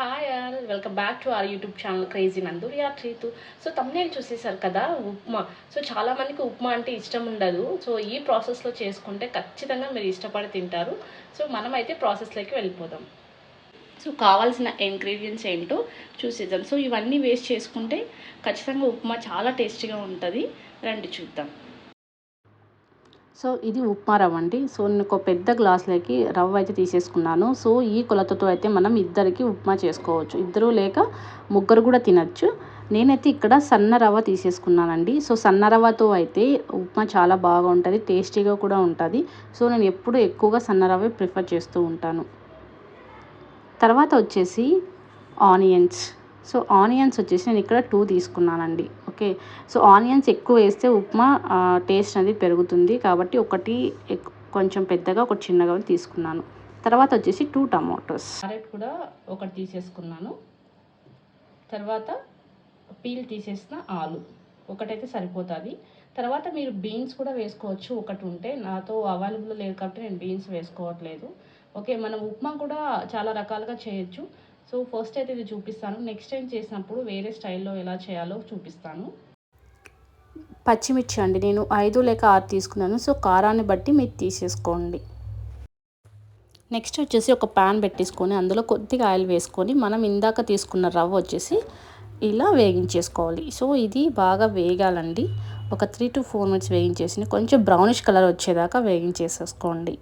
Hi all welcome back to our YouTube channel crazy నందూరియా ట్రీతు so thumbnail చూసేసారు కదా upma. So చాలా మందికి ఉప్మా అంటే ఇష్టం ఉండదు. సో ఈ ప్రాసెస్లో చేసుకుంటే ఖచ్చితంగా మీరు ఇష్టపడి తింటారు. సో మనమైతే ప్రాసెస్లోకి వెళ్ళిపోదాం. సో కావాల్సిన ఇంగ్రీడియంట్స్ ఏంటో చూసేద్దాం. సో ఇవన్నీ వేస్ట్ చేసుకుంటే ఖచ్చితంగా ఉప్మా చాలా టేస్టీగా ఉంటుంది. రండి చూద్దాం. సో ఇది ఉప్మా రవ్వ అండి. సో నేను ఒక పెద్ద గ్లాస్లోకి రవ్వ అయితే తీసేసుకున్నాను. సో ఈ కొలతతో అయితే మనం ఇద్దరికి ఉప్మా చేసుకోవచ్చు. ఇద్దరు లేక ముగ్గురు కూడా తినచ్చు. నేనైతే ఇక్కడ సన్న రవ్వ తీసేసుకున్నానండి. సో సన్న రవ్వతో అయితే ఉప్మా చాలా బాగా ఉంటుంది టేస్టీగా కూడా ఉంటుంది. సో నేను ఎప్పుడు ఎక్కువగా సన్న రవ్వే ప్రిఫర్ చేస్తూ ఉంటాను. తర్వాత వచ్చేసి ఆనియన్స్. సో ఆనియన్స్ వచ్చేసి నేను ఇక్కడ టూ తీసుకున్నానండి. ఓకే. సో ఆనియన్స్ ఎక్కువ వేస్తే ఉప్మా టేస్ట్ అనేది పెరుగుతుంది. కాబట్టి ఒకటి కొంచెం పెద్దగా ఒకటి చిన్నగా తీసుకున్నాను. తర్వాత వచ్చేసి టూ టమాటోస్. క్యారెట్ కూడా ఒకటి తీసేసుకున్నాను. తర్వాత పీల్ తీసేసిన ఆలు. ఒకటైతే సరిపోతుంది. తర్వాత మీరు బీన్స్ కూడా వేసుకోవచ్చు. ఒకటి ఉంటే నాతో అవైలబుల్ లేదు కాబట్టి నేను బీన్స్ వేసుకోవట్లేదు. ఓకే మనం ఉప్మా కూడా చాలా రకాలుగా చేయొచ్చు. సో ఫస్ట్ అయితే ఇది చూపిస్తాను. నెక్స్ట్ టైం చేసినప్పుడు వేరే స్టైల్లో ఎలా చేయాలో చూపిస్తాను. పచ్చిమిర్చి అండి. నేను ఐదు లేక ఆరు తీసుకున్నాను. సో కారాన్ని బట్టి మీరు తీసేసుకోండి. నెక్స్ట్ వచ్చేసి ఒక ప్యాన్ పెట్టేసుకొని అందులో కొద్దిగా ఆయిల్ వేసుకొని మనం ఇందాక తీసుకున్న రవ్వ వచ్చేసి ఇలా వేగించేసుకోవాలి. సో ఇది బాగా వేగాలండి. ఒక త్రీ టు ఫోర్ మినిట్స్ వేగించేసి కొంచెం బ్రౌనిష్ కలర్ వచ్చేదాకా వేగించేసేసుకోండి.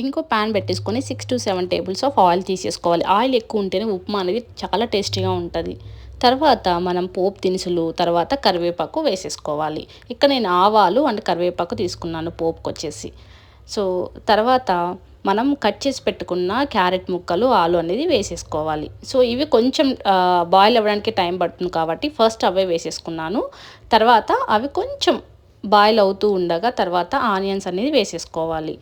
ఇంకో ప్యాన్ పెట్టేసుకొని six to seven tables of oil తీసేసుకోవాలి. ఆయిల్ ఎక్కువ ఉంటేనే ఉప్మా అనేది చాలా టేస్టీగా ఉంటుంది. తర్వాత మనం పోపు దినుసులు తర్వాత కరివేపాకు వేసేసుకోవాలి. ఇక్కడ నేను ఆవాలు అండ్ కరివేపాకు తీసుకున్నాను పోపుకి వచ్చేసి సో తర్వాత మనం కట్ చేసి పెట్టుకున్న క్యారెట్ ముక్కలు ఆలు అనేది వేసేసుకోవాలి. సో ఇవి కొంచెం బాయిల్ అవ్వడానికి టైం పడుతుంది కాబట్టి ఫస్ట్ అవే వేసేసుకున్నాను. తర్వాత అవి కొంచెం బాయిల్ అవుతూ ఉండగా తర్వాత ఆనియన్స్ అనేది వేసేసుకోవాలి.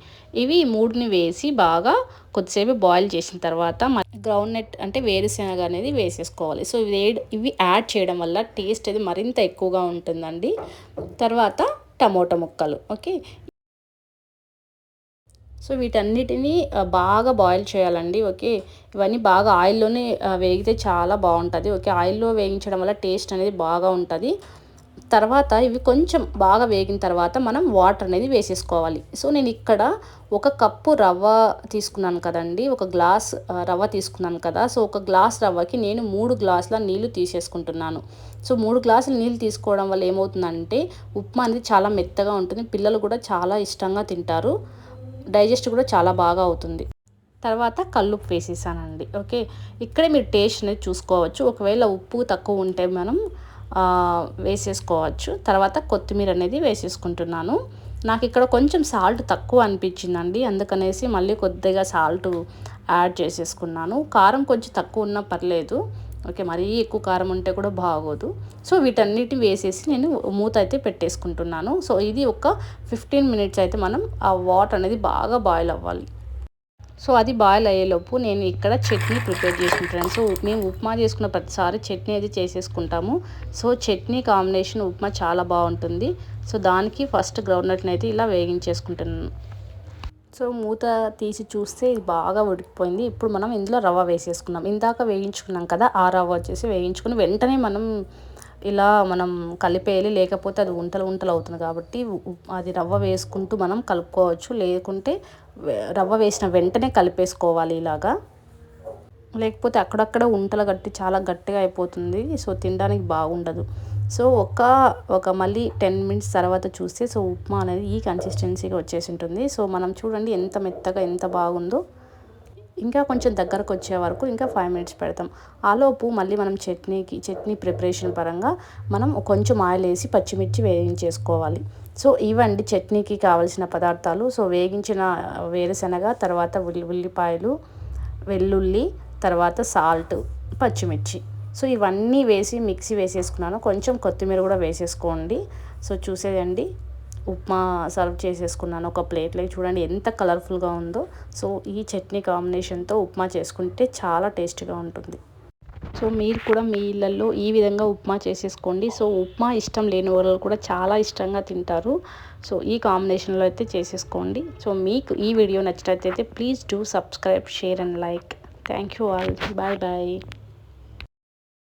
ఇవి మూడుని వేసి బాగా కొద్దిసేపు బాయిల్ చేసిన తర్వాత గ్రౌండ్ నెట్ అంటే వేరుశనగ అనేది వేసేసుకోవాలి. సో ఇవి ఇవి యాడ్ చేయడం వల్ల టేస్ట్ అది మరింత ఎక్కువగా ఉంటుందండి. తర్వాత టమోటా ముక్కలు. ఓకే? సో వీటన్నిటిని బాగా బాయిల్ చేయాలండి. ఓకే? ఇవన్నీ బాగా ఆయిల్లోనే వేగితే చాలా బాగుంటుంది. ఓకే? ఆయిల్లో వేయించడం వల్ల టేస్ట్ అనేది బాగా ఉంటుంది. తర్వాత ఇవి కొంచెం బాగా వేగిన తర్వాత మనం వాటర్ అనేది వేసేసుకోవాలి. సో నేను ఇక్కడ ఒక కప్పు రవ్వ తీసుకున్నాను కదండి. ఒక గ్లాస్ రవ్వ తీసుకున్నాను కదా. సో ఒక గ్లాస్ రవ్వకి నేను మూడు గ్లాసుల నీళ్ళు తీసేసుకుంటున్నాను. సో మూడు గ్లాసులు నీళ్ళు తీసుకోవడం వల్ల ఏమవుతుందంటే ఉప్మా అనేది చాలా మెత్తగా ఉంటుంది. పిల్లలు కూడా చాలా ఇష్టంగా తింటారు. డైజెస్ట్ కూడా చాలా బాగా అవుతుంది. తర్వాత కల్లుప్పు వేసేసానండి. ఓకే? ఇక్కడే మీరు టేస్ట్ అనేది చూసుకోవచ్చు. ఒకవేళ ఉప్పు తక్కువ ఉంటే మనం వేసేసుకోవచ్చు. తర్వాత కొత్తిమీర అనేది వేసేసుకుంటున్నాను. నాకు ఇక్కడ కొంచెం సాల్ట్ తక్కువ అనిపించిందండి. అందుకనేసి మళ్ళీ కొద్దిగా సాల్ట్ యాడ్ చేసేసుకున్నాను. కారం కొంచెం తక్కువ ఉన్నా పర్లేదు. ఓకే మరీ ఎక్కువ కారం ఉంటే కూడా బాగోదు. సో వీటన్నిటి వేసేసి నేను మూత అయితే పెట్టేసుకుంటున్నాను. సో ఇది ఒక ఫిఫ్టీన్ మినిట్స్ అయితే మనం ఆ వాటర్ అనేది బాగా బాయిల్ అవ్వాలి. సో అది బాయిల్ అయ్యేలోపు నేను ఇక్కడ చట్నీ ప్రిపేర్ చేసుకుంటాను సో మేము ఉప్మా చేసుకున్న ప్రతిసారి చట్నీ అయితే చేసేసుకుంటాము. సో చట్నీ కాంబినేషన్ ఉప్మా చాలా బాగుంటుంది. సో దానికి ఫస్ట్ గ్రౌండ్నట్ని అయితే ఇలా వేగించేసుకుంటున్నాను. సో మూత తీసి చూస్తే ఇది బాగా ఉడికిపోయింది. ఇప్పుడు మనం ఇందులో రవ్వ వేసేసుకున్నాం. ఇందాక వేయించుకున్నాం కదా ఆ రవ్వ వచ్చేసి వేయించుకుని వెంటనే మనం ఇలా మనం కలిపేయాలి లేకపోతే అది ఉంటలు ఉంటలు అవుతుంది కాబట్టి అది రవ్వ వేసుకుంటూ మనం కలుపుకోవచ్చు. లేకుంటే రవ్వ వేసిన వెంటనే కలిపేసుకోవాలి ఇలాగా. లేకపోతే అక్కడక్కడ ఉంటలు గట్టి చాలా గట్టిగా అయిపోతుంది. సో తినడానికి బాగుండదు. సో ఒక ఒక మళ్ళీ టెన్ మినిట్స్ తర్వాత చూస్తే సో ఉప్మా అనేది ఈ కన్సిస్టెన్సీగా వచ్చేసి ఉంటుంది. సో మనం చూడండి ఎంత మెత్తగా ఎంత బాగుందో. ఇంకా కొంచెం దగ్గరకు వచ్చే వరకు ఇంకా ఫైవ్ మినిట్స్ పెడతాం. ఆలోపు మళ్ళీ మనం చట్నీకి చట్నీ ప్రిపరేషన్ పరంగా మనం కొంచెం ఆయిల్ వేసి పచ్చిమిర్చి వేయించేసుకోవాలి. సో ఇవండి చట్నీకి కావలసిన పదార్థాలు. సో వేగించిన వేరుశనగ తర్వాత ఉల్లి ఉల్లిపాయలు వెల్లుల్లి తర్వాత సాల్ట్ పచ్చిమిర్చి. సో ఇవన్నీ వేసి మిక్సీ వేసేసుకున్నాను. కొంచెం కొత్తిమీర కూడా వేసేసుకోండి. సో చూసేదండి ఉప్మా సర్వ్ చేసేసుకున్నాను. ఒక ప్లేట్లో చూడండి ఎంత కలర్ఫుల్గా ఉందో. సో ఈ చట్నీ కాంబినేషన్తో ఉప్మా చేసుకుంటే చాలా టేస్ట్గా ఉంటుంది. సో మీరు కూడా మీ ఇళ్ళల్లో ఈ విధంగా ఉప్మా చేసేసుకోండి. సో ఉప్మా ఇష్టం లేని వాళ్ళు కూడా చాలా ఇష్టంగా తింటారు. సో ఈ కాంబినేషన్లో అయితే చేసేసుకోండి. సో మీకు ఈ వీడియో నచ్చినట్లయితే please do subscribe share and like. Thank you all. Bye bye.